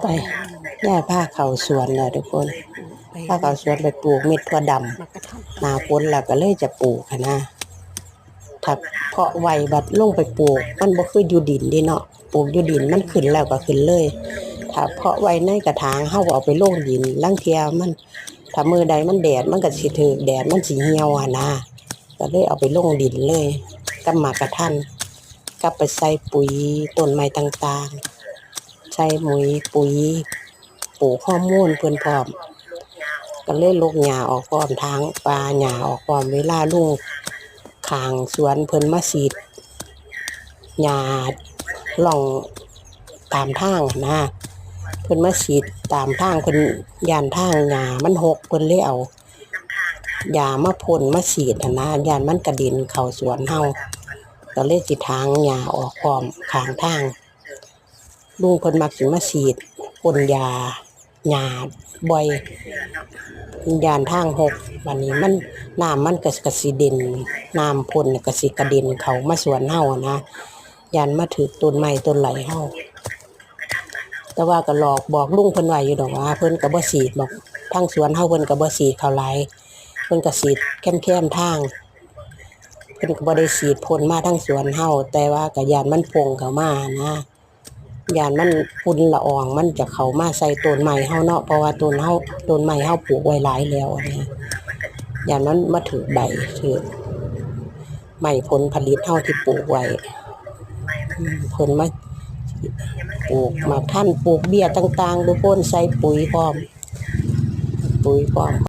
ไปย่าผ้าเขาสวนเลยทุกคนผ้าเขาสวนไปปลูกเม็ดถั่วดำหนาฝนแล้วก็เลยจะปลูกหั้นนะถ้าเพาะไว้บัดลงไปปลูก มันบ่คืออยู่ดินเดิเนาะปลูกอยู่ดินมันขึ้นแล้วก็ขึ้นเลย ถ้าเพาะไว้ในกระถางเฮาก็เอาไปลงดินลางเทียมันถ้ามือใดมันแดดมันก็สิถูกแดดมันสิเหี่ยวหั่นนะก็เลยเอาไปลงดินเลยกับหมากกระทันกับไปใส่ปุ๋ยต้นไม้ต่างๆใส่หมุยปุ๋ยปลูกฮอร์โมนเพิ่อนพร้อมก็เลยลกหญ้าออกพร้อมทางปลาหญ้าออกพร้อมเวลาลุงขางสวนเพิ่นมาสีดหญ้าล่องตามทางนะเพิ่นมาสีดตามทางเพิ่นยานทางหญ้ามันหกเพิ่นเลยเอาหญ้ามาพ่นมาสีดนะยานมันกระด็นเข้าสวนเฮาก็เลยสิทางหญ้าออกพร้อมขางทาง ลุงเพิ่นมักสิมาฉีดพ่นยาหญ้าบ่อยยานทางหกวันนี้มันน้ำมันก็กสิเด่นน้ำพ่นก็สิกระเด็นเขามาสวนเฮานะยานมาถือต้นไม้ต้นไหลเฮาแต่ว่าก็หลอกบอกลุงเพิ่นไว้อยู่ดอกว่าเพิ่นก็บ่ฉีดบอกทางสวนเฮาเพิ่นก็บ่ฉีดเข้าหลเพิ่นก็ฉีดแคมๆทางเพิ่นก็บ่ได้ฉีดพ่นมาทางสวนเฮาแต่ว่าก็ยานมันฟงเขามานะ ยานมันฝุ่นละอองมันจะเข้ามาใส่ต้นไม้เฮาเนาะเพราะว่าต้นเฮาต้นไม้เฮาปลูกไว้หลายแล้วนะยานมันมาถือใบถือไม้ผลผลิตเฮาที่ปลูกไว้อืมเพิ่นมาปลูกมาท่านปลูกเบี้ยต่างๆทุกคนใส่ปุ๋ยพร้อม ปุ๋ยพร้อม